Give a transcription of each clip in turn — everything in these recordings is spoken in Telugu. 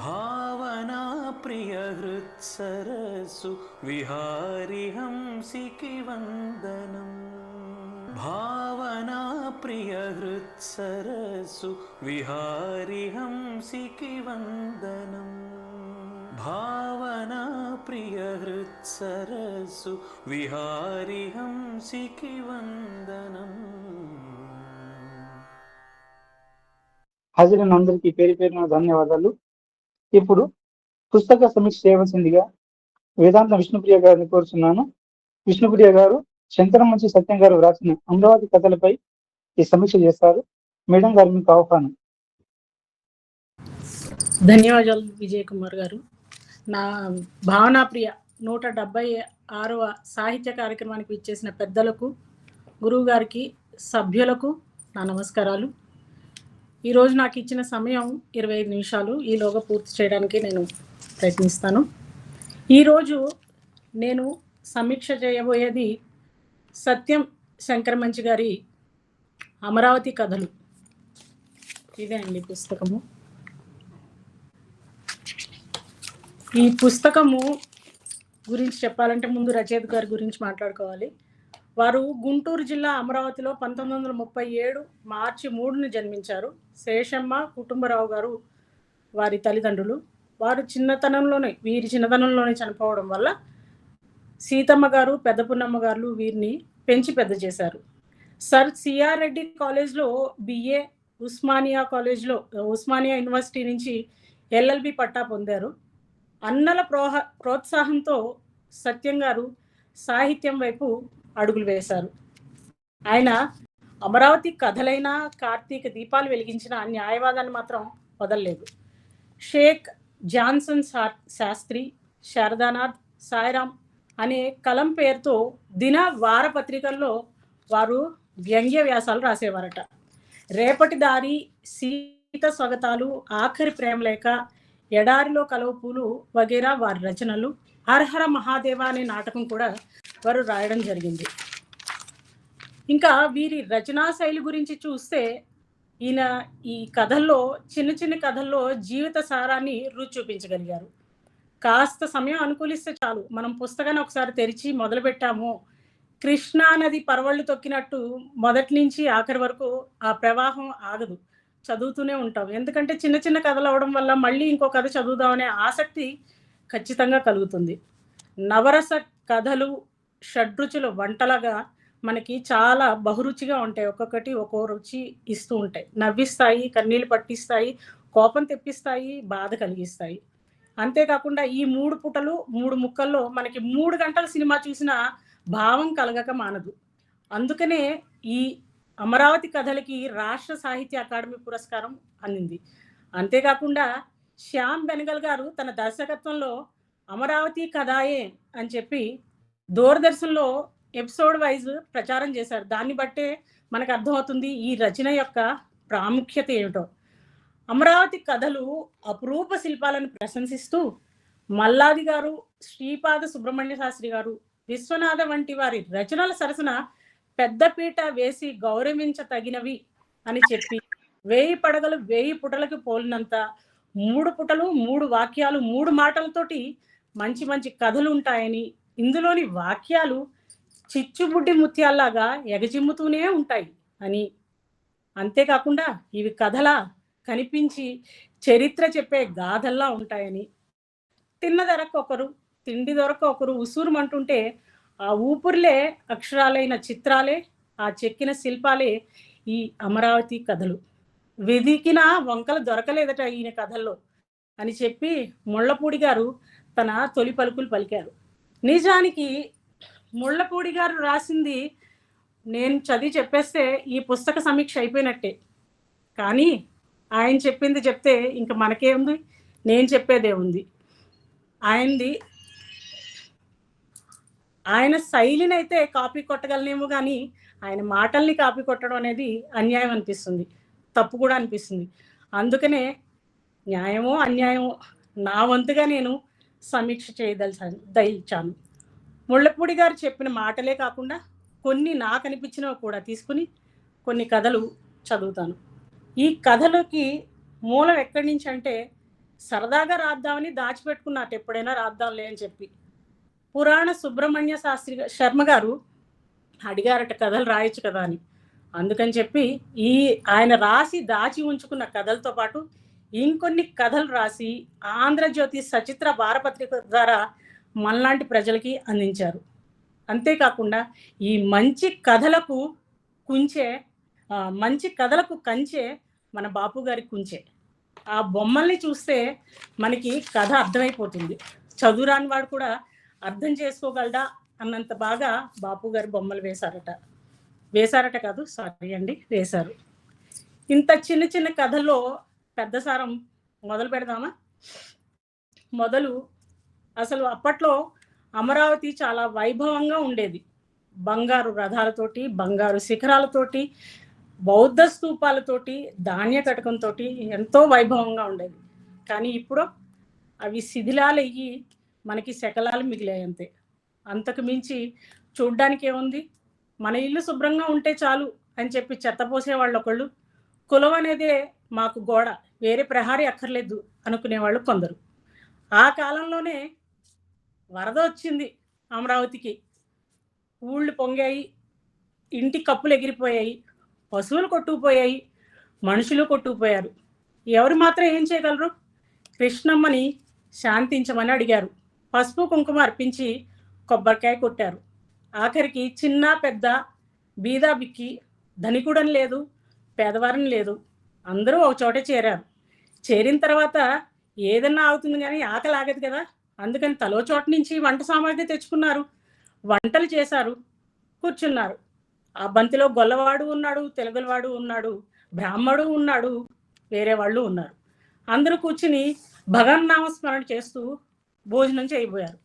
భావనా ప్రియ హృత్సరస్సు విహారి హంసికి వందనం. భావనా ప్రియ హృత్సరస్సు విహారి హంసికి వందనం. భావనా ప్రియ హృత్సరస్సు విహారి హంసికి వందనం. హాజరైన అందరికీ పేరు పేరున ధన్యవాదాలు. ఇప్పుడు పుస్తక సమీక్ష చేయవలసిందిగా వేదాంత విష్ణుప్రియ గారిని కోరుచున్నాను. విష్ణుప్రియ గారు శంకరమంచి సత్యం గారు వ్రాసిన అమరావతి కథలపై ఈ సమీక్ష చేస్తారు మేడం గారు మీకు ఆహ్వానం. ధన్యవాదాలు విజయ్ కుమార్ గారు. నా భావనా ప్రియ నూట డెబ్బై ఆరవ సాహిత్య కార్యక్రమానికి ఇచ్చేసిన పెద్దలకు గురువు గారికి సభ్యులకు నా నమస్కారాలు. ఈరోజు నాకు ఇచ్చిన సమయం ఇరవై ఐదు నిమిషాలు. ఈలోగా పూర్తి చేయడానికి నేను ప్రయత్నిస్తాను. ఈరోజు నేను సమీక్ష చేయబోయేది సత్యం శంకరమంచి గారి అమరావతి కథలు. ఇదే అండి పుస్తకము. ఈ పుస్తకము గురించి చెప్పాలంటే ముందు రచయిత గారి గురించి మాట్లాడుకోవాలి. వారు గుంటూరు జిల్లా అమరావతిలో పంతొమ్మిది వందల ముప్పై ఏడు మార్చి మూడున జన్మించారు. శేషమ్మ కుటుంబరావు గారు వారి తల్లిదండ్రులు. వారు చిన్నతనంలోనే వీరి చిన్నతనంలోనే చనిపోవడం వల్ల సీతమ్మ గారు పెద్ద పున్నమ్మ గారు వీరిని పెంచి పెద్ద చేశారు. సర్ సిఆర్ రెడ్డి కాలేజ్లో బిఏ ఉస్మానియా కాలేజ్లో ఉస్మానియా యూనివర్సిటీ నుంచి ఎల్ఎల్బి పట్టా పొందారు. అన్నల ప్రోహ ప్రోత్సాహంతో సత్యం గారు సాహిత్యం వైపు అడుగులు వేశారు. ఆయన అమరావతి కథలైన కార్తీక దీపాలు వెలిగించిన న్యాయవాదాన్ని మాత్రం వదలలేదు. షేక్ జాన్సన్ శా- శాస్త్రి శారదానాథ్ సాయిరామ్ అనే కలం పేరుతో దిన వారపత్రికల్లో వారు వ్యంగ్య వ్యాసాలు రాసేవారట. రేపటి దారి సీత స్వగతాలు ఆఖరి ప్రేమలేఖ ఎడారిలో కలవ పూలు వగేరా వారి రచనలు హరహర మహాదేవ అనే నాటకం కూడా వారు రాయడం జరిగింది. ఇంకా వీరి రచనా శైలి గురించి చూస్తే ఈయన ఈ కథల్లో చిన్న చిన్న కథల్లో జీవిత సారాన్ని రుచి చూపించగలిగారు. కాస్త సమయం అనుకూలిస్తే చాలు. మనం పుస్తకాన్ని ఒకసారి తెరిచి మొదలు పెట్టాము. కృష్ణా నది పరవళ్ళు తొక్కినట్టు మొదటి నుంచి ఆఖరి వరకు ఆ ప్రవాహం ఆగదు. చదువుతూనే ఉంటాం. ఎందుకంటే చిన్న చిన్న కథలు అవడం వల్ల మళ్ళీ ఇంకో కథ చదువుదామనే ఆసక్తి ఖచ్చితంగా కలుగుతుంది. నవరస కథలు షడ్రుచుల వంటలాగా మనకి చాలా బహురుచిగా ఉంటాయి. ఒక్కొక్కటి ఒక్కో రుచి ఇస్తూ ఉంటాయి. నవ్విస్తాయి కన్నీళ్ళు పట్టిస్తాయి కోపం తెప్పిస్తాయి బాధ కలిగిస్తాయి. అంతేకాకుండా ఈ మూడు పుటలు మూడు ముక్కల్లో మనకి మూడు గంటల సినిమా చూసిన భావం కలగక మానదు. అందుకనే ఈ అమరావతి కథలకి రాష్ట్ర సాహిత్య అకాడమీ పురస్కారం అందింది. అంతేకాకుండా శ్యామ్ బెనగల్ గారు తన దర్శకత్వంలో అమరావతి కథాయే అని చెప్పి దూరదర్శన్లో ఎపిసోడ్ వైజ్ ప్రచారం చేశారు. దాన్ని బట్టే మనకు అర్థమవుతుంది ఈ రచన యొక్క ప్రాముఖ్యత ఏమిటో. అమరావతి కథలు అపురూప శిల్పాలను ప్రశంసిస్తూ మల్లాది గారు శ్రీపాద సుబ్రహ్మణ్య శాస్త్రి గారు విశ్వనాథ వంటి వారి రచనల సరసన పెద్దపీట వేసి గౌరవించతగినవి అని చెప్పి వేయి పడగలు వేయి పుటలకు పోలినంత మూడు పుటలు మూడు వాక్యాలు మూడు మాటలతోటి మంచి మంచి కథలు ఉంటాయని ఇందులోని వాక్యాలు చిచ్చుబుడ్డి ముత్యాల్లాగా ఎగజిమ్ముతూనే ఉంటాయి. అని అంతేకాకుండా ఇవి కథలా కనిపించి చరిత్ర చెప్పే గాథల్లా ఉంటాయని. తిన్న ధరకు ఒకరు తిండి దొరక ఒకరు ఉసూరుమంటుంటే ఆ ఊపిరిలే అక్షరాలైన చిత్రాలే ఆ చెక్కిన శిల్పాలే ఈ అమరావతి కథలు. వెదికిన వంకలు దొరకలేదట ఈయన కథల్లో అని చెప్పి ముళ్ళపూడి గారు తన తొలి పలుకులు పలికారు. నిజానికి ముళ్ళపూడి గారు రాసింది నేను చదివి చెప్పేస్తే ఈ పుస్తక సమీక్ష అయిపోయినట్టే. కానీ ఆయన చెప్పింది చెప్తే ఇంక మనకేముంది? నేను చెప్పేదే ఉంది. ఆయనది ఆయన శైలిని అయితే కాపీ కొట్టగలనేమో కానీ ఆయన మాటల్ని కాపీ కొట్టడం అనేది అన్యాయం అనిపిస్తుంది. తప్పు కూడా అనిపిస్తుంది. అందుకనే న్యాయమో అన్యాయమో నా వంతుగా నేను సమీక్ష చేయదలిచాను దయించాను ముళ్ళపూడి గారు చెప్పిన మాటలే కాకుండా కొన్ని నాకు అనిపించినవి కూడా తీసుకుని కొన్ని కథలు చదువుతాను. ఈ కథలకి మూలం ఎక్కడి నుంచి అంటే సరదాగా రాద్దామని దాచిపెట్టుకున్నట్టు ఎప్పుడైనా రాద్దాంలే అని చెప్పి. పురాణ సుబ్రహ్మణ్య శాస్త్రి శర్మ గారు అడిగారట కథలు రాయొచ్చు కదా అని. అందుకని చెప్పి ఈ ఆయన రాసి దాచి ఉంచుకున్న కథలతో పాటు ఇంకొన్ని కథలు రాసి ఆంధ్రజ్యోతి సచిత్ర వారపత్రిక ద్వారా మనలాంటి ప్రజలకి అందించారు. అంతేకాకుండా ఈ మంచి కథలకు కుంచే మంచి కథలకు కంచే మన బాపు గారి కుంచే. ఆ బొమ్మల్ని చూస్తే మనకి కథ అర్థమైపోతుంది. చదువురాని వాడు కూడా అర్థం చేసుకోగలడా అన్నంత బాగా బాపు గారు బొమ్మలు వేశారట. వేశారట కాదు సారీ అండి వేశారు. ఇంత చిన్న చిన్న కథల్లో పెద్ద సారం మొదలు పెడదామా? మొదలు అసలు అప్పట్లో అమరావతి చాలా వైభవంగా ఉండేది. బంగారు రథాలతోటి బంగారు శిఖరాలతోటి బౌద్ధ స్తూపాలతోటి ధాన్య కటకంతో ఎంతో వైభవంగా ఉండేది. కానీ ఇప్పుడు అవి శిథిలాలు అయ్యి మనకి శకలాలు మిగిలాయి అంతే అంతకు మించి చూడ్డానికి ఏముంది మన ఇల్లు శుభ్రంగా ఉంటే చాలు అని చెప్పి చెత్త పోసే వాళ్ళు ఒకళ్ళు. కులం అనేదే మాకు గోడ వేరే ప్రహారీ అక్కర్లేదు అనుకునేవాళ్ళు కొందరు. ఆ కాలంలోనే వరద వచ్చింది అమరావతికి. ఊళ్ళు పొంగాయి ఇంటి కప్పులు ఎగిరిపోయాయి పశువులు కొట్టుకుపోయాయి మనుషులు కొట్టుకుపోయారు. ఎవరు మాత్రం ఏం చేయగలరు? కృష్ణమ్మని శాంతించమని అడిగారు. పసుపు కుంకుమ అర్పించి కొబ్బరికాయ కొట్టారు. ఆఖరికి చిన్న పెద్ద బీదా బిక్కి ధనికుడని లేదు పేదవారం లేదు అందరూ ఒక చోట చేరారు. చేరిన తర్వాత ఏదన్నా అవుతుంది కానీ ఆకలి ఆగదు కదా? అందుకని తలో చోట నుంచి వంట సామాగ్రి తెచ్చుకున్నారు. వంటలు చేశారు. కూర్చున్నారు. ఆ బంతిలో గొల్లవాడు ఉన్నాడు తెలుగులవాడు ఉన్నాడు బ్రాహ్మడు ఉన్నాడు వేరే వాళ్ళు ఉన్నారు. అందరూ కూర్చుని భగవన్నామ నామస్మరణ చేస్తూ భోజనం చేయబోయారు.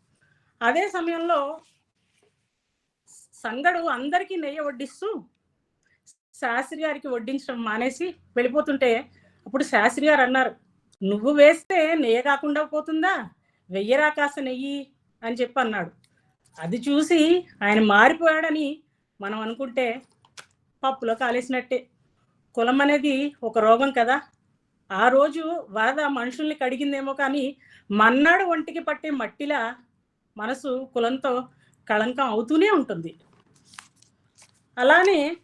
అదే సమయంలో సంగడు అందరికీ నెయ్యి వడ్డిస్తూ శాస్త్రి గారికి వడ్డించడం మానేసి వెళ్ళిపోతుంటే అప్పుడు శాస్త్రి గారు అన్నారు నువ్వు వేస్తే నెయ్యి కాకుండా పోతుందా? వెయ్యరా కాస్త నెయ్యి అని చెప్పి అన్నాడు. అది చూసి ఆయన మారిపోయాడని మనం అనుకుంటే పప్పులో కాలేసినట్టే. కులం అనేది ఒక రోగం కదా. ఆ రోజు వరద మనుషుల్ని కడిగిందేమో కానీ మన్నాడు ఒంటికి పట్టే మట్టిలా మనసు కులంతో కళంకం అవుతూనే ఉంటుంది. అలానే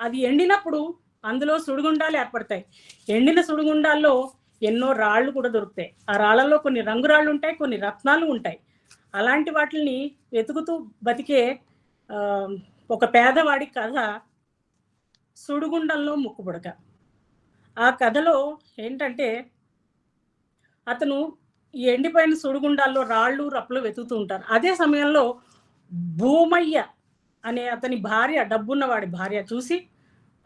అది ఎండినప్పుడు అందులో సుడిగుండాలు ఏర్పడతాయి. ఎండిన సుడిగుండాల్లో ఎన్నో రాళ్ళు కూడా దొరుకుతాయి. ఆ రాళ్ళల్లో కొన్ని రంగురాళ్ళు ఉంటాయి కొన్ని రత్నాలు ఉంటాయి. అలాంటి వాటిని వెతుకుతూ బతికే ఒక పేదవాడి కథ సుడిగుండంలో ముక్కుబుడక. ఆ కథలో ఏంటంటే అతను ఈ ఎండిపోయిన సుడిగుండాల్లో రాళ్ళు రప్పులు వెతుకుతూ ఉంటారు. అదే సమయంలో భూమయ్య అనే అతని భార్య డబ్బున్నవాడి భార్య చూసి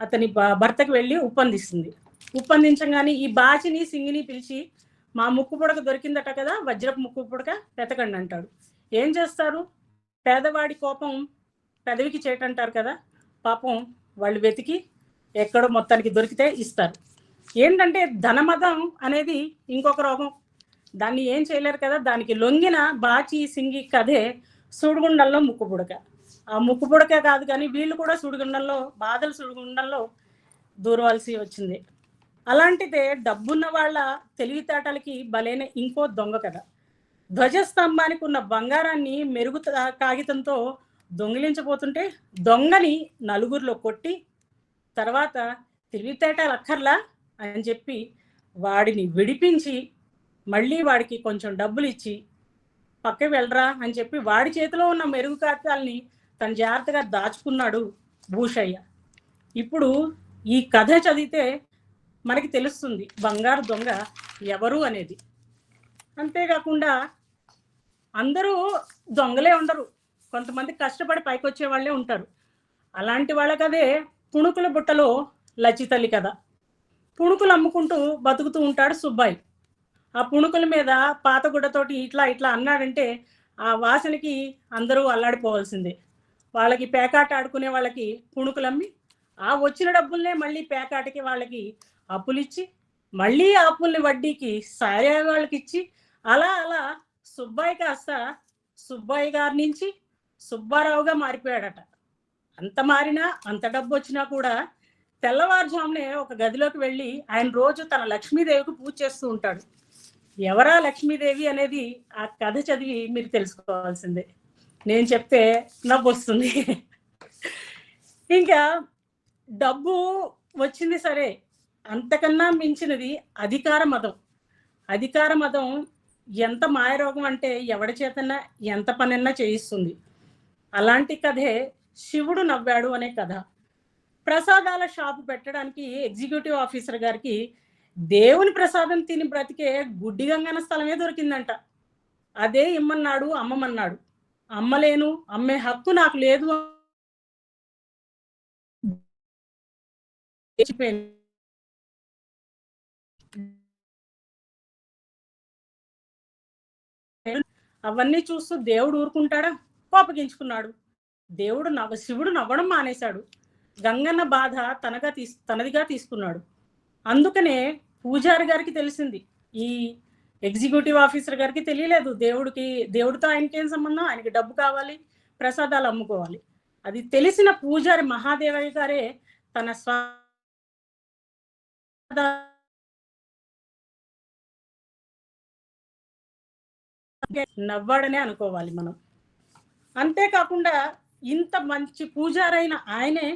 అతని భర్తకు వెళ్ళి ఉప్పందిస్తుంది ఉప్పందించగానే ఈ బాచిని సింగిని పిలిచి మా ముక్కు పుడక దొరికిందట కదా వజ్రపు ముక్కు పుడక వెతకండి అంటాడు. ఏం చేస్తారు? పేదవాడి కోపం పెదవికి చేటంటారు కదా పాపం వాళ్ళు వెతికి ఎక్కడో మొత్తానికి దొరికితే ఇస్తారు. ఏంటంటే ధనమదం అనేది ఇంకొక రోగం. దాన్ని ఏం చేయలేరు కదా దానికి లొంగిన బాచి సింగి కథే సుడిగుండంలో ముక్కు పుడక. ఆ ముక్కు పుడక కాదు కానీ వీళ్ళు కూడా సుడిగుండంలో బాధలు సుడిగుండంలో దూరవలసి వచ్చింది. అలాంటిదే డబ్బున్న వాళ్ళ తెలివితేటలకి బలైన ఇంకో దొంగ కథ. ధ్వజస్తంభానికి ఉన్న బంగారాన్ని మెరుగు కాగితంతో దొంగిలించబోతుంటే దొంగని నలుగురిలో కొట్టి తర్వాత తెలివితేటలు అక్కర్లా అని చెప్పి వాడిని విడిపించి మళ్ళీ వాడికి కొంచెం డబ్బులు ఇచ్చి పక్కకి వెళ్ళరా అని చెప్పి వాడి చేతిలో ఉన్న మెరుగు కాగితాలని తను జాగ్రత్తగా దాచుకున్నాడు భూషయ్య. ఇప్పుడు ఈ కథ చదివితే మనకి తెలుస్తుంది బంగారు దొంగ ఎవరు అనేది. అంతేకాకుండా అందరూ దొంగలే ఉండరు. కొంతమంది కష్టపడి పైకి వచ్చే వాళ్ళే ఉంటారు. అలాంటి వాళ్ళకదే పుణుకుల బుట్టలో లచ్చితల్లి కదా పుణుకులు అమ్ముకుంటూ బతుకుతూ ఉంటాడు సుబ్బాయి. ఆ పుణుకుల మీద పాతగుడ్డతోటి ఇట్లా ఇట్లా అన్నాడంటే ఆ వాసనకి అందరూ అల్లాడిపోవాల్సిందే. వాళ్ళకి పేకాట ఆడుకునే వాళ్ళకి పుణుకులమ్మి ఆ వచ్చిన డబ్బుల్నే మళ్ళీ పేకాటకి వాళ్ళకి అప్పులిచ్చి మళ్ళీ అప్పుల్ని వడ్డీకి సారే వాళ్ళకి ఇచ్చి అలా అలా సుబ్బాయి కాస్త సుబ్బాయి గారి నుంచి సుబ్బారావుగా మారిపోయాడట. అంత మారినా అంత డబ్బు వచ్చినా కూడా తెల్లవారుజామునే ఒక గదిలోకి వెళ్ళి ఆయన రోజు తన లక్ష్మీదేవికి పూజ చేస్తూ ఉంటాడు. ఎవరా లక్ష్మీదేవి అనేది ఆ కథ చదివి మీరు తెలుసుకోవాల్సిందే. నేను చెప్తే నవ్వు వస్తుంది ఇంకా డబ్బు వచ్చింది సరే అంతకన్నా మించినది అధికార మతం. అధికార మతం ఎంత మాయరోగం అంటే ఎవడి చేతన్నా ఎంత పనన్నా చేయిస్తుంది. అలాంటి కథే శివుడు నవ్వాడు అనే కథ. ప్రసాదాల షాపు పెట్టడానికి ఎగ్జిక్యూటివ్ ఆఫీసర్ గారికి దేవుని ప్రసాదం తిని బ్రతికే గుడ్డి గంగన స్థలమే దొరికిందంట. అదే ఇమ్మన్నాడు అమ్మమన్నాడు. అమ్మలేను అమ్మే హక్కు నాకు లేదు. అవన్నీ చూస్తూ దేవుడు ఊరుకుంటాడా? కోపగించుకున్నాడు. దేవుడు నవ్వ శివుడు నవ్వడం మానేశాడు. గంగన్న బాధ తనగా తీసు తనదిగా తీసుకున్నాడు. అందుకనే పూజారి గారికి తెలిసింది. ఈ ఎగ్జిక్యూటివ్ ఆఫీసర్ గారికి తెలియలేదు. దేవుడికి దేవుడితో ఆయనకేం సంబంధం? ఆయనకి డబ్బు కావాలి ప్రసాదాలు అమ్ముకోవాలి. అది తెలిసిన పూజారి మహాదేవయ్య గారే తన స్వ నవ్వాడనే అనుకోవాలి మనం. అంతేకాకుండా ఇంత మంచి పూజారైన ఆయనే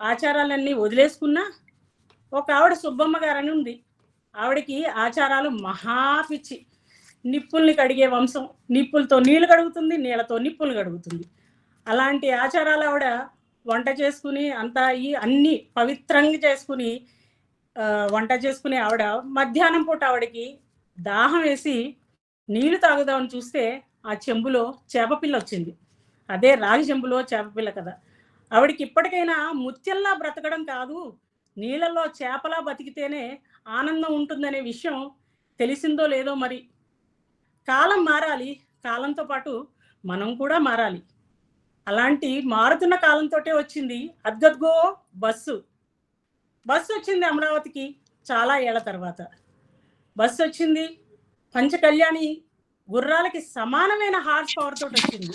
ఆచారాలన్నీ వదిలేసుకున్నా ఒక ఆవిడ సుబ్బమ్మ గారని ఉంది. ఆవిడకి ఆచారాలు మహా పిచ్చి. నిప్పుల్ని కడిగే వంశం. నిప్పులతో నీళ్ళు కడుగుతుంది నీళ్ళతో నిప్పులు కడుగుతుంది. అలాంటి ఆచారాలు ఆవిడ వంట చేసుకుని అంతా ఈ అన్ని పవిత్రంగా చేసుకుని వంట చేసుకునే ఆవిడ మధ్యాహ్నం పూట ఆవిడకి దాహం వేసి నీళ్ళు తాగుదామని చూస్తే ఆ చెంబులో చేపపిల్ల వచ్చింది. అదే రాగి చెంబులో చేపపిల్ల కదా. ఆవిడికి ఇప్పటికైనా ముత్యంలా బ్రతకడం కాదు నీళ్ళలో చేపలా బతికితేనే ఆనందం ఉంటుందనే విషయం తెలిసిందో లేదో మరి. కాలం మారాలి కాలంతో పాటు మనం కూడా మారాలి. అలాంటి మారుతున్న కాలంతోటే వచ్చింది అద్గద్గో బస్సు. బస్సు వచ్చింది అమరావతికి చాలా ఏళ్ళ తర్వాత. బస్సు వచ్చింది పంచకళ్యాణి గుర్రాలకి సమానమైన హార్స్ పవర్ తోటి వచ్చింది.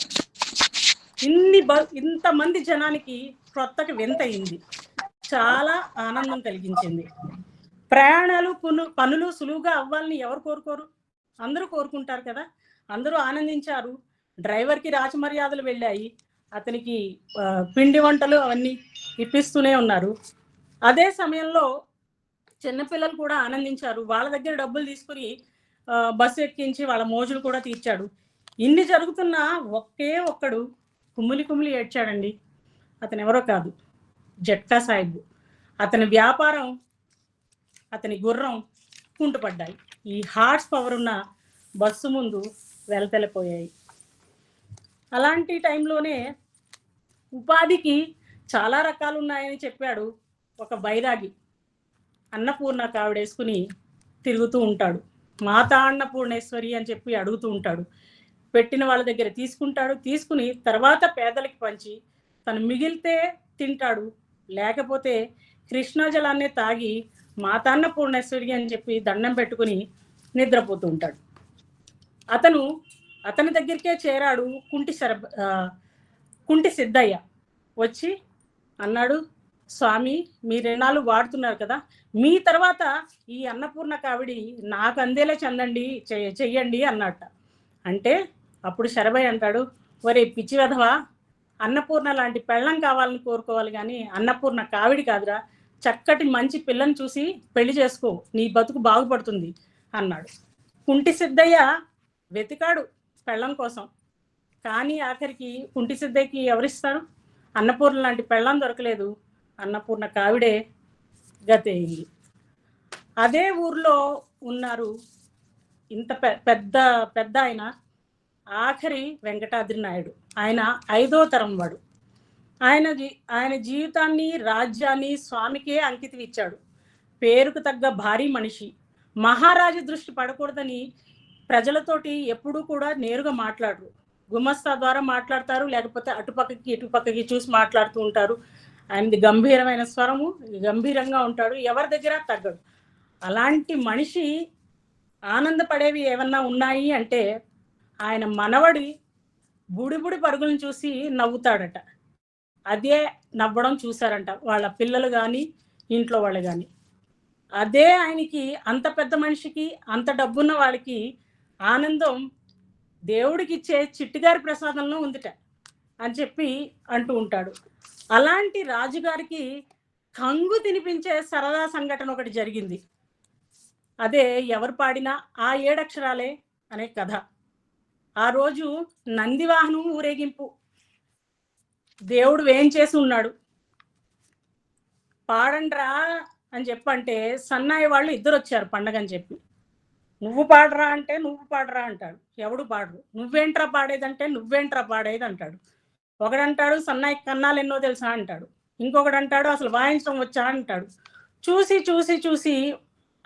ఇన్ని బ ఇంతమంది జనానికి క్రొత్తకి వింతయింది చాలా ఆనందం కలిగించింది. ప్రయాణాలు పను పనులు సులువుగా అవ్వాలని ఎవరు కోరుకోరు? అందరూ కోరుకుంటారు కదా? అందరూ ఆనందించారు. డ్రైవర్కి రాజమర్యాదలు వెళ్ళాయి. అతనికి పిండి వంటలు అవన్నీ ఇప్పిస్తూనే ఉన్నారు. అదే సమయంలో చిన్నపిల్లలు కూడా ఆనందించారు. వాళ్ళ దగ్గర డబ్బులు తీసుకుని బస్సు ఎక్కించి వాళ్ళ మోజులు కూడా తీర్చాడు. ఇన్ని జరుగుతున్నా ఒకే ఒక్కడు కుమ్మిలి కుమ్మిలి ఏడ్చాడండి. అతను ఎవరో కాదు. జట్కా సాహిబ్. అతని వ్యాపారం అతని గుర్రం కుంటుపడ్డాయి. ఈ హార్స్ పవర్ ఉన్న బస్సు ముందు వెలతెలపోయాయి. అలాంటి టైంలోనే ఉపాధికి చాలా రకాలు ఉన్నాయని చెప్పాడు ఒక బైరాగి. అన్నపూర్ణ కావిడేసుకుని తిరుగుతూ ఉంటాడు. మాతా అన్నపూర్ణేశ్వరి అని చెప్పి అడుగుతూ ఉంటాడు. పెట్టిన వాళ్ళ దగ్గర తీసుకుంటాడు. తీసుకుని తర్వాత పేదలకి పంచి తను మిగిలితే తింటాడు. లేకపోతే కృష్ణా జలాన్నే తాగి మాతాన్న పూర్ణేశ్వరి అని చెప్పి దండం పెట్టుకుని నిద్రపోతూ ఉంటాడు. అతను అతని దగ్గరికే చేరాడు కుంటి శర కుంటి సిద్ధయ్య. వచ్చి అన్నాడు స్వామి మీరు ఎన్నాళ్ళు వాడుతున్నారు కదా. మీ తర్వాత ఈ అన్నపూర్ణ కావిడి నాకు అందేలా చెందండి చెయ్యండి అన్నట్ట అంటే అప్పుడు శరభయ్య అంటాడు ఒరే పిచ్చి వెధవా అన్నపూర్ణ లాంటి పెళ్ళం కావాలని కోరుకోవాలి కానీ అన్నపూర్ణ కావిడి కాదురా. చక్కటి మంచి పిల్లని చూసి పెళ్ళి చేసుకో. నీ బతుకు బాగుపడుతుంది అన్నాడు. కుంటి సిద్ధయ్య వెతికాడు పెళ్ళం కోసం. కానీ ఆఖరికి కుంటి సిద్ధయ్యకి ఎవరిస్తారు? అన్నపూర్ణ లాంటి పెళ్ళం దొరకలేదు. అన్నపూర్ణ కావిడే గతయింది. అదే ఊర్లో ఉన్నారు ఇంత పె- పెద్ద పెద్ద ఆయన ఆఖరి వెంకటాద్రి నాయుడు. ఆయన ఐదో తరం వాడు. ఆయన జీ- ఆయన జీవితాన్ని రాజ్యాన్ని స్వామికే అంకితం ఇచ్చాడు. పేరుకు తగ్గ భారీ మనిషి. మహారాజు దృష్టి పడకూడదని ప్రజలతోటి ఎప్పుడూ కూడా నేరుగా మాట్లాడరు. గుమస్తా ద్వారా మాట్లాడతారు లేకపోతే అటుపక్కకి ఇటుపక్కకి చూసి మాట్లాడుతూ ఉంటారు. ఆయనది గంభీరమైన స్వరము గంభీరంగా ఉంటాడు ఎవరి దగ్గర తగ్గడు. అలాంటి మనిషి ఆనందపడేవి ఏమన్నా ఉన్నాయి అంటే ఆయన మనవడి బుడిబుడి పరుగులను చూసి నవ్వుతాడట. అదే నవ్వడం చూశారంట వాళ్ళ పిల్లలు కానీ ఇంట్లో వాళ్ళు కానీ అదే ఆయనకి అంత పెద్ద మనిషికి అంత డబ్బున్న వాళ్ళకి ఆనందం దేవుడికి ఇచ్చే చిట్టిగారి ప్రసాదంలో ఉందిట. అని చెప్పి అంటూ ఉంటాడు. అలాంటి రాజుగారికి కంగు తినిపించే సరదా సంఘటన ఒకటి జరిగింది. అదే ఎవరు పాడినా ఆ ఏడక్షరాలే అనే కథ. ఆ రోజు నందివాహనం ఊరేగింపు. దేవుడు వేంచేసి ఉన్నాడు? పాడండ్రా అని చెప్పంటే సన్నాయి వాళ్ళు ఇద్దరు వచ్చారు పండగ అని చెప్పి. నువ్వు పాడరా అంటే నువ్వు పాడరా అంటాడు. ఎవడు పాడరు? నువ్వేంట్రా పాడేదంటే నువ్వేంట్రా పాడేది అంటాడు. ఒకడంటాడు సన్నాయి కన్నాలు ఎన్నో తెలుసా అంటాడు. ఇంకొకడు అంటాడు అసలు వాయించడం వచ్చా అంటాడు. చూసి చూసి చూసి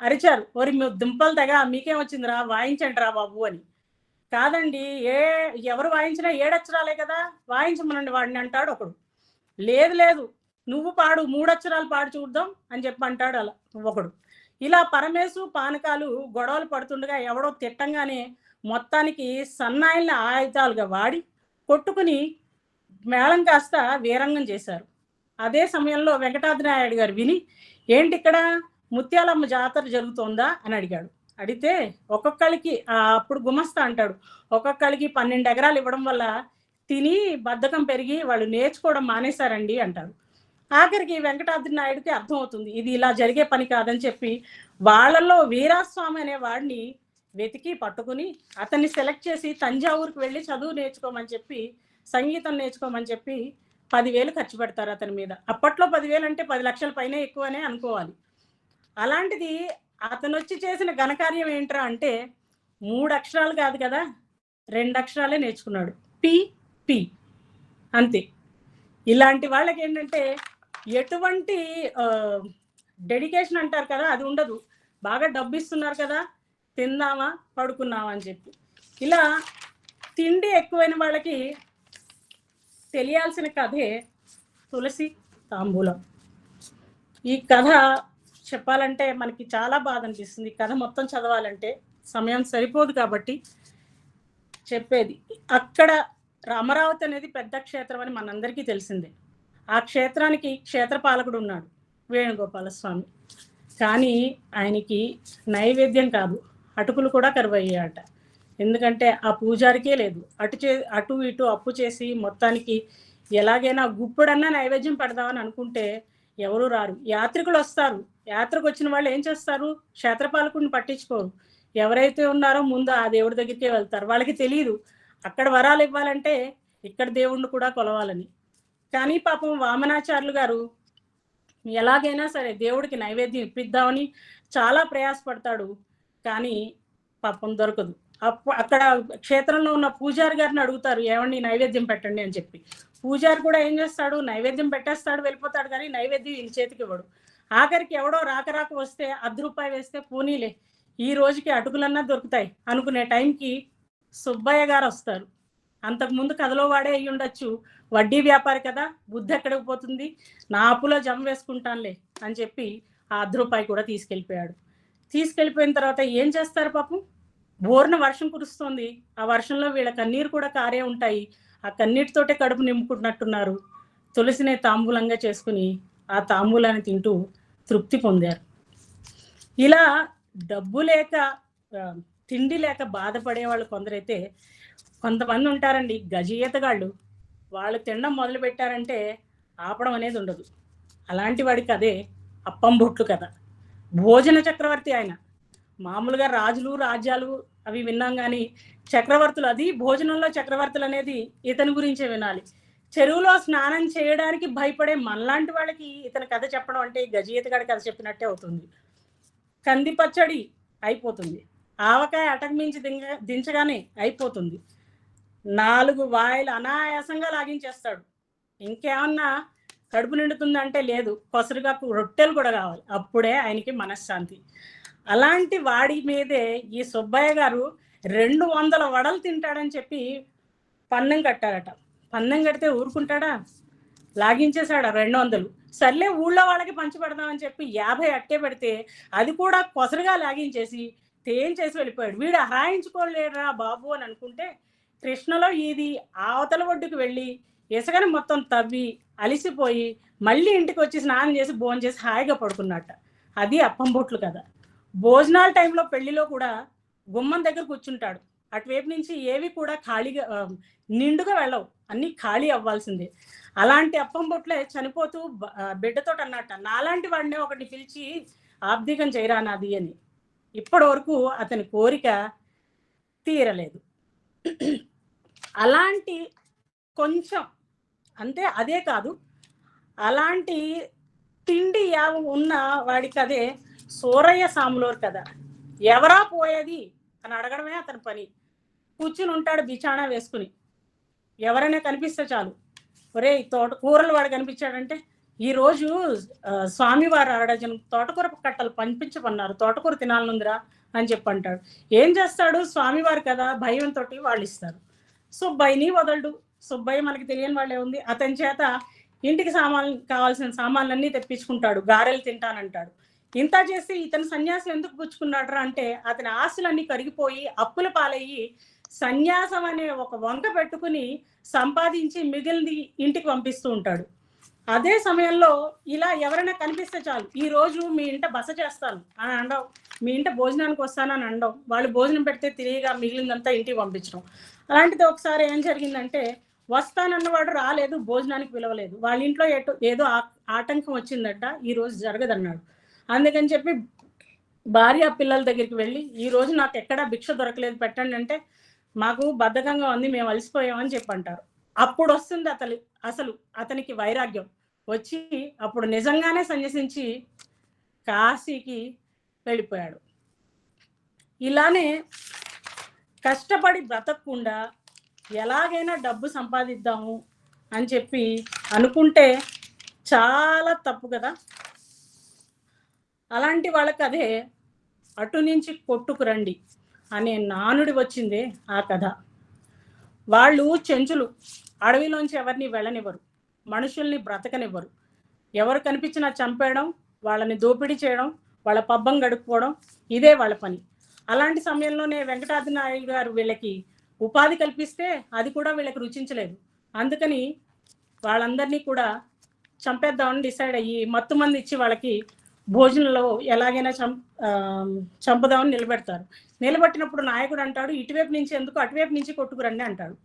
అరిచారు. ఓరి మీ దుంపలు తెగ మీకేం వచ్చిందిరా? వాయించండి రా బాబు అని. కాదండి ఏ ఎవరు వాయించినా ఏడచ్చరాలే కదా. వాయించమనండి వాడిని అంటాడు ఒకడు. లేదు లేదు నువ్వు పాడు మూడక్షరాలు పాడు చూద్దాం అని చెప్పి అంటాడు అలా ఒకడు. ఇలా పరమేశు పానకాలు గొడవలు పడుతుండగా ఎవడో తిట్టంగానే మొత్తానికి సన్నాయిల్ని ఆయుధాలుగా వాడి కొట్టుకుని మేళం కాస్త వీరంగం చేశారు. అదే సమయంలో వెంకటాద్రి నాయుడు గారు విని ఏంటి ఇక్కడ ముత్యాలమ్మ జాతర జరుగుతోందా? అని అడిగాడు. అడిగితే ఒక్కొక్కరికి అప్పుడు గుమస్తా అంటాడు. ఒక్కొక్కరికి పన్నెండు ఎకరాలు ఇవ్వడం వల్ల తిని బద్ధకం పెరిగి వాళ్ళు నేర్చుకోవడం మానేశారండి అంటారు. ఆఖరికి వెంకటాద్రి నాయుడికి అర్థమవుతుంది ఇది ఇలా జరిగే పని కాదని చెప్పి వాళ్ళల్లో వీరాస్వామి అనే వాడిని వెతికి పట్టుకుని అతన్ని సెలెక్ట్ చేసి తంజావూరుకి వెళ్ళి చదువు నేర్చుకోమని చెప్పి సంగీతం నేర్చుకోమని చెప్పి పదివేలు ఖర్చు పెడతారు అతని మీద. అప్పట్లో పదివేలు అంటే పది లక్షల పైన ఎక్కువనే అనుకోవాలి. అలాంటిది అతను వచ్చి చేసిన ఘనకార్యం ఏంట్రా అంటే మూడు అక్షరాలు కాదు కదా రెండు అక్షరాలే నేర్చుకున్నాడు. P P. అంతే. ఇలాంటి వాళ్ళకి ఏంటంటే ఎటువంటి డెడికేషన్ అంటారు కదా అది ఉండదు. బాగా డబ్బు ఇస్తున్నారు కదా తిందామా పడుకున్నామా అని చెప్పి. ఇలా తిండి ఎక్కువైన వాళ్ళకి తెలియాల్సిన కథే తులసి తాంబూలం. ఈ కథ చెప్పాలంటే మనకి చాలా బాధ అనిపిస్తుంది ఈ కథ మొత్తం చదవాలంటే సమయం సరిపోదు కాబట్టి చెప్పేది. అక్కడ అమరావతి అనేది పెద్ద క్షేత్రం అని మనందరికీ తెలిసిందే. ఆ క్షేత్రానికి క్షేత్రపాలకుడు ఉన్నాడు వేణుగోపాల స్వామి కానీ ఆయనకి నైవేద్యం కాదు అటుకులు కూడా కరువయ్యాయట. ఎందుకంటే ఆ పూజారికే లేదు. అటు చే అటు ఇటు అప్పు చేసి మొత్తానికి ఎలాగైనా గుప్పుడన్నా నైవేద్యం పెడదామని అనుకుంటే ఎవరు రారు. యాత్రికులు వస్తారు. యాత్రకు వచ్చిన వాళ్ళు ఏం చేస్తారు? క్షేత్రపాలకుడిని పట్టించుకోరు. ఎవరైతే ఉన్నారో ముందు ఆ దేవుడి దగ్గరికే వెళ్తారు. వాళ్ళకి తెలియదు అక్కడ వరాలు ఇవ్వాలంటే ఇక్కడ దేవుణ్ణి కూడా కొలవాలని. కానీ పాపం వామనాచార్యులు గారు ఎలాగైనా సరే దేవుడికి నైవేద్యం ఇప్పిద్దామని చాలా ప్రయాసపడతాడు. కానీ పాపం దొరకదు. అక్కడ క్షేత్రంలో ఉన్న పూజారి గారిని అడుగుతారు ఏమండి నైవేద్యం పెట్టండి అని చెప్పి. పూజారి కూడా ఏం చేస్తాడు నైవేద్యం పెట్టేస్తాడు వెళ్ళిపోతాడు కానీ నైవేద్యం ఈయన చేతికి ఇవ్వడు. ఆఖరికి ఎవడో రాక రాక వస్తే అర్ధ రూపాయి వేస్తే పోనీలే ఈ రోజుకి అటుకులన్నా దొరుకుతాయి అనుకునే టైంకి సుబ్బయ్య గారు వస్తారు. అంతకుముందు కథలో వాడే అయ్యి ఉండొచ్చు వడ్డీ వ్యాపారి కదా బుద్ధి ఎక్కడికి పోతుంది? నా అప్పులో జమ వేసుకుంటానులే అని చెప్పి ఆ అర్ధ రూపాయి కూడా తీసుకెళ్ళిపోయాడు. తీసుకెళ్ళిపోయిన తర్వాత ఏం చేస్తారు పాపం? బోర్న వర్షం కురుస్తుంది. ఆ వర్షంలో వీళ్ళ కన్నీరు కూడా కారే ఉంటాయి. ఆ కన్నీటితోటే కడుపు నింపుకుంటున్నట్టున్నారు. తులసినే తాంబూలంగా చేసుకుని ఆ తాంబూలాన్ని తింటూ తృప్తి పొందారు. ఇలా డబ్బు లేక తిండి లేక బాధపడే వాళ్ళు కొందరైతే కొంతమంది ఉంటారండి. గజీయతగాళ్ళు. వాళ్ళు తినడం మొదలు పెట్టారంటే ఆపడం అనేది ఉండదు. అలాంటి వాడికి అదే అప్పం బొట్లు కథ భోజన చక్రవర్తి ఆయన. మామూలుగా రాజులు రాజ్యాలు అవి విన్నాం కానీ చక్రవర్తులు అది భోజనంలో చక్రవర్తులు అనేది ఇతని గురించే వినాలి. చెరువులో స్నానం చేయడానికి భయపడే మనలాంటి వాళ్ళకి ఇతని కథ చెప్పడం అంటే ఈ కథ చెప్పినట్టే అవుతుంది. కంది పచ్చడి అయిపోతుంది. ఆవకాయ అటకు మించి దింగ దించగానే అయిపోతుంది. నాలుగు వాయిలు అనాయాసంగా లాగించేస్తాడు. ఇంకేమన్నా కడుపు నిండుతుందంటే లేదు. కొసరుగా రొట్టెలు కూడా కావాలి. అప్పుడే ఆయనకి మనశ్శాంతి. అలాంటి వాడి మీదే ఈ సుబ్బయ్య గారు రెండు వందల వడలు తింటాడని చెప్పి పన్నం కట్టారట. పన్నం కడితే ఊరుకుంటాడా? లాగించేశాడు రెండు వందలు. సర్లే ఊళ్ళో వాళ్ళకి పంచిపెడదామని చెప్పి యాభై అట్టే పెడితే అది కూడా కొసరుగా లాగించేసి తేంచేసి వెళ్ళిపోయాడు. వీడు హరాయించుకోలేడురా బాబు అని అనుకుంటే కృష్ణలో ఇది అవతల ఒడ్డుకు వెళ్ళి ఇసుకని మొత్తం తవ్వి అలిసిపోయి మళ్ళీ ఇంటికి వచ్చి స్నానం చేసి భోజనం చేసి హాయిగా పడుకున్నట్ట. అది అప్పం బొట్లు కదా. భోజనాల టైంలో పెళ్ళిలో కూడా గుమ్మం దగ్గర కూర్చుంటాడు. అటువైపు నుంచి ఏవి కూడా ఖాళీగా నిండుగా వెళ్ళవు. అన్నీ ఖాళీ అవ్వాల్సిందే. అలాంటి అప్పం బొట్లే చనిపోతూ బిడ్డతోటి అన్నట్ట నాలాంటి వాడిని ఒకటి పిలిచి ఆబ్దికం చేయరా నాది అని. ఇప్పటి వరకు అతని కోరిక తీరలేదు. అలాంటి కొంచెం అంటే అదే కాదు అలాంటి తిండి యావ ఉన్న వాడికి అదే సూరయ్య సాములోరు కదా. ఎవరా పోయేది? అని అడగడమే అతని పని. కూర్చుని ఉంటాడు బిచాణా వేసుకుని. ఎవరైనా కనిపిస్తే చాలు. ఒరే తోట కూరలు వాడు కనిపించాడంటే ఈ రోజు స్వామివారు అరడజన తోటకూర కట్టలు పంపించమన్నారు. తోటకూర తినాలనుందిరా అని చెప్పి అంటాడు ఏం చేస్తాడు? స్వామివారు కదా భయంతో వాళ్ళు ఇస్తారు సుబ్బయ్యని వదలడు. సుబ్బయ్య మనకి తెలియని వాళ్ళే ఉంది. అతని చేత ఇంటికి సామాన్ కావాల్సిన సామాన్లన్నీ తెప్పించుకుంటాడు. గారెలు తింటానంటాడు. ఇంత చేసి ఇతను సన్యాసం ఎందుకు పుచ్చుకున్నాడు అంటే అతని ఆస్తులన్నీ కరిగిపోయి అప్పుల పాలయ్యి సన్యాసం అనే ఒక వంక పెట్టుకుని సంపాదించి మిగిలింది ఇంటికి పంపిస్తూ ఉంటాడు. అదే సమయంలో ఇలా ఎవరైనా కనిపిస్తే చాలు ఈ రోజు మీ ఇంట బస చేస్తాను అని అండవు మీ ఇంట భోజనానికి వస్తానని అండవు వాళ్ళు భోజనం పెడితే తిరిగిగా మిగిలిందంతా ఇంటికి పంపించడం. అలాంటిది ఒకసారి ఏం జరిగిందంటే వస్తానన్నవాడు రాలేదు భోజనానికి పిలవలేదు. వాళ్ళ ఇంట్లో ఎటు ఏదో ఆ- ఆటంకం వచ్చిందట ఈ రోజు జరగదన్నాడు. అందుకని చెప్పి భార్య పిల్లల దగ్గరికి వెళ్ళి ఈ రోజు నాకు ఎక్కడా భిక్ష దొరకలేదు పెట్టండి అంటే మాకు బద్ధకంగా ఉంది మేము అలసిపోయామని చెప్పి అంటారు అప్పుడు వస్తుంది అతని అసలు అతనికి వైరాగ్యం. వచ్చి అప్పుడు నిజంగానే సన్యసించి కాశీకి వెళ్ళిపోయాడు. ఇలానే కష్టపడి బ్రతకకుండా ఎలాగైనా డబ్బు సంపాదిద్దాము అని చెప్పి అనుకుంటే చాలా తప్పు కదా. అలాంటి వాళ్ళకి అదే అటు నుంచి కొట్టుకు రండి అనే నానుడి వచ్చిందే ఆ కథ. వాళ్ళు చెంచులు అడవిలోంచి ఎవరిని వెళ్ళనివ్వరు మనుషుల్ని బ్రతకనివ్వరు. ఎవరు కనిపించినా చంపేయడం వాళ్ళని దోపిడీ చేయడం వాళ్ళ పబ్బం గడుపుకోవడం ఇదే వాళ్ళ పని. అలాంటి సమయంలోనే వెంకటాద్రి నాయుడు గారు వీళ్ళకి ఉపాధి కల్పిస్తే అది కూడా వీళ్ళకి రుచించలేదు. అందుకని వాళ్ళందరినీ కూడా చంపేద్దామని డిసైడ్ అయ్యి మత్తు మంది ఇచ్చి వాళ్ళకి భోజనంలో ఎలాగైనా చం చంపుదామని నిలబెడతారు. నిలబెట్టినప్పుడు నాయకుడు అంటాడు ఇటువైపు నుంచి ఎందుకు అటువైపు నుంచి కొట్టుకురండి అంటాడు.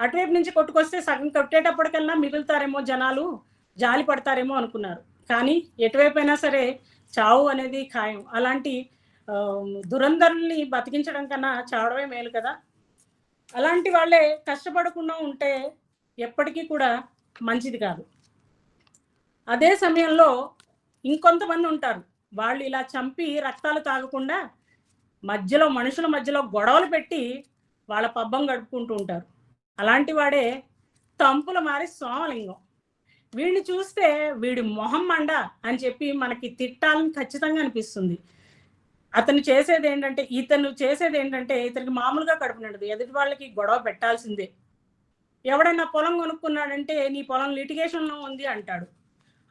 అటువైపు నుంచి కొట్టుకొస్తే సగం కొట్టేటప్పటికల్లా మిగులుతారేమో జనాలు జాలి పడతారేమో అనుకున్నారు. కానీ ఎటువైపు అయినా సరే చావు అనేది ఖాయం. అలాంటి ఆ, దురంధరుల్ని బతికించడం కన్నా చావడమే మేలు కదా. అలాంటి వాళ్ళే కష్టపడకుండా ఉంటే ఎప్పటికీ కూడా మంచిది కాదు. అదే సమయంలో ఇంకొంతమంది ఉంటారు. వాళ్ళు ఇలా చంపి రక్తాలు తాగకుండా మధ్యలో మనుషుల మధ్యలో గొడవలు పెట్టి వాళ్ళ పబ్బం గడుపుకుంటూ ఉంటారు. అలాంటి వాడే తంపుల మారి సోమలింగం. వీడిని చూస్తే వీడి మొహం మండ అని చెప్పి మనకి తిట్టాలని ఖచ్చితంగా అనిపిస్తుంది. అతను చేసేది ఏంటంటే ఇతను చేసేది ఏంటంటే ఇతనికి మామూలుగా కడుపు నిండదు. ఎదుటి వాళ్ళకి గొడవ పెట్టాల్సిందే. ఎవడైనా పొలం కొనుక్కున్నాడంటే నీ పొలం లిటిగేషన్లో ఉంది అంటాడు.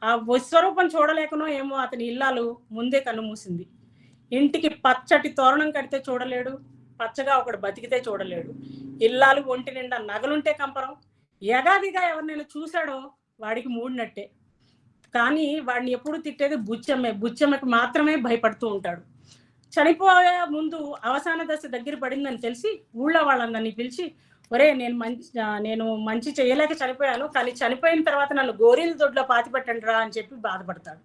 ఆ విశ్వరూపం చూడలేకనో ఏమో అతని ఇల్లాలు ముందే కన్నుమూసింది ఇంటికి పచ్చటి తోరణం కడితే చూడలేడు పచ్చగా ఒకడు బతికితే చూడలేడు. ఇల్లాలు ఒంటి నిండా నగలుంటే కంపరం. యగాదిగా ఎవరినైనా చూశాడో వాడికి మూడినట్టే. కానీ వాడిని ఎప్పుడు తిట్టేది బుచ్చమ్మే. బుచ్చమ్మకి మాత్రమే భయపడుతూ ఉంటాడు. చనిపోయే ముందు అవసాన దశ దగ్గర పడిందని తెలిసి ఊళ్ళో వాళ్ళందరినీ పిలిచి ఒరే నేను మంచి నేను మంచి చేయలేక చనిపోయాను కానీ చనిపోయిన తర్వాత నన్ను గోరీల దొడ్లో పాతి పెట్టండి రా అని చెప్పి బాధపడతాడు.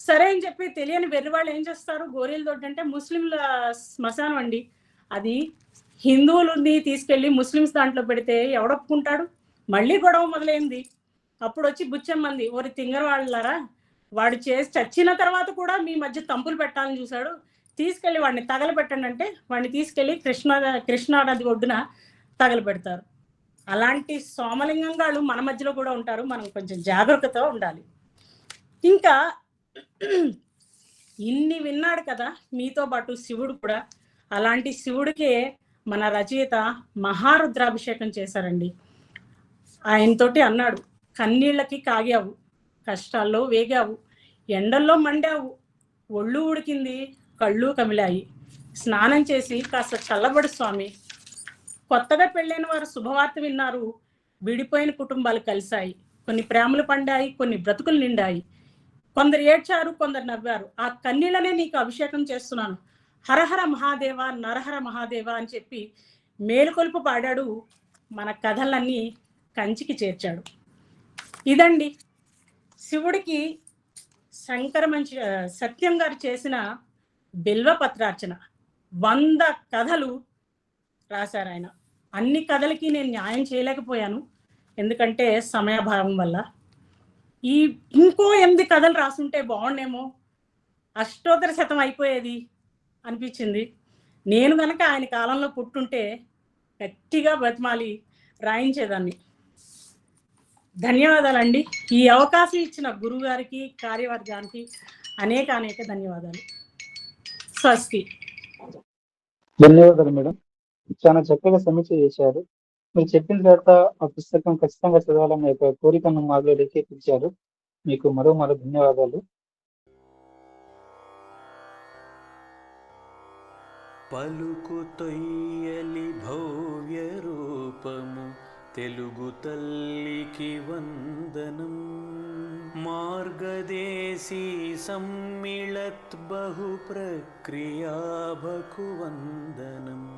సరే అని చెప్పి తెలియని వెర్రి వాళ్ళు ఏం చేస్తారు? గోరీల దొడ్డు అంటే ముస్లింల శ్మశానం అండి. అది హిందువులని తీసుకెళ్ళి ముస్లిమ్స్ దాంట్లో పెడితే ఎవడొప్పుకుంటాడు? మళ్ళీ గొడవ మొదలైంది. అప్పుడు వచ్చి బుచ్చమ్మంది ఓరి తింగర వాళ్ళారా వాడు చేసి చచ్చిన తర్వాత కూడా మీ మధ్య తంపులు పెట్టాలని చూశాడు. తీసుకెళ్ళి వాడిని తగలబెట్టండి అంటే వాడిని తీసుకెళ్ళి కృష్ణ కృష్ణా నది ఒడ్డున తగలబెడతారు అలాంటి సోమలింగంగాళ్ళు మన మధ్యలో కూడా ఉంటారు. మనం కొంచెం జాగ్రత్తతో ఉండాలి. ఇంకా ఇన్ని విన్నాడు కదా మీతో పాటు శివుడు కూడా. అలాంటి శివుడికే మన రచయిత మహారుద్రాభిషేకం చేశారండి. ఆయనతోటి అన్నాడు కన్నీళ్ళకి కాగావు కష్టాల్లో వేగావు ఎండల్లో మండావు ఒళ్ళు ఉడికింది కళ్ళు కమిలాయి. స్నానం చేసి కాస్త చల్లబడు స్వామి. కొత్తగా పెళ్ళైన వారు శుభవార్త విన్నారు. విడిపోయిన కుటుంబాలు కలిశాయి. కొన్ని ప్రేమలు పండాయి కొన్ని బ్రతుకులు నిండాయి. కొందరు ఏడ్చారు కొందరు నవ్వారు. ఆ కన్నీళ్ళనే నీకు అభిషేకం చేస్తున్నాను. హరహర మహాదేవ నరహర మహాదేవ అని చెప్పి మేలుకొలుపు పాడాడు మన కథలన్నీ కంచికి చేర్చాడు. ఇదండి. శివుడికి శంకర మంచి సత్యం గారు చేసిన బిల్వ పత్రార్చన. వంద కథలు రాశారు ఆయన అన్ని కథలకి నేను న్యాయం చేయలేకపోయాను. ఎందుకంటే సమయాభావం వల్ల. ఈ ఇంకో ఎనిమిది కథలు రాసుంటే బాగుండేమో. అష్టోత్తర శతం అయిపోయేది అనిపించింది. నేను కనుక ఆయన కాలంలో పుట్టుంటే గట్టిగా బతిమాలి రాయించేదాన్ని. ధన్యవాదాలండి. ఈ అవకాశం ఇచ్చిన గురువు గారికి కార్యవర్గానికి అనేక అనేక ధన్యవాదాలు. స్వస్తి. ధన్యవాదాలు మేడం. చాలా చక్కగా సమీక్ష చేశారు. మీరు చెప్పిన తర్వాత ఆ పుస్తకం ఖచ్చితంగా చదవాలనే ఒక కోరికను మాలో రేకెత్తించారు. మీకు మరో మరో ధన్యవాదాలు. పలుకు తొయ్యలి భవ్య రూపము తెలుగు తల్లికి వందనం. మార్గదేశీ సమ్మిళత్ బహు ప్రక్రియాభకు వందనం వందనం.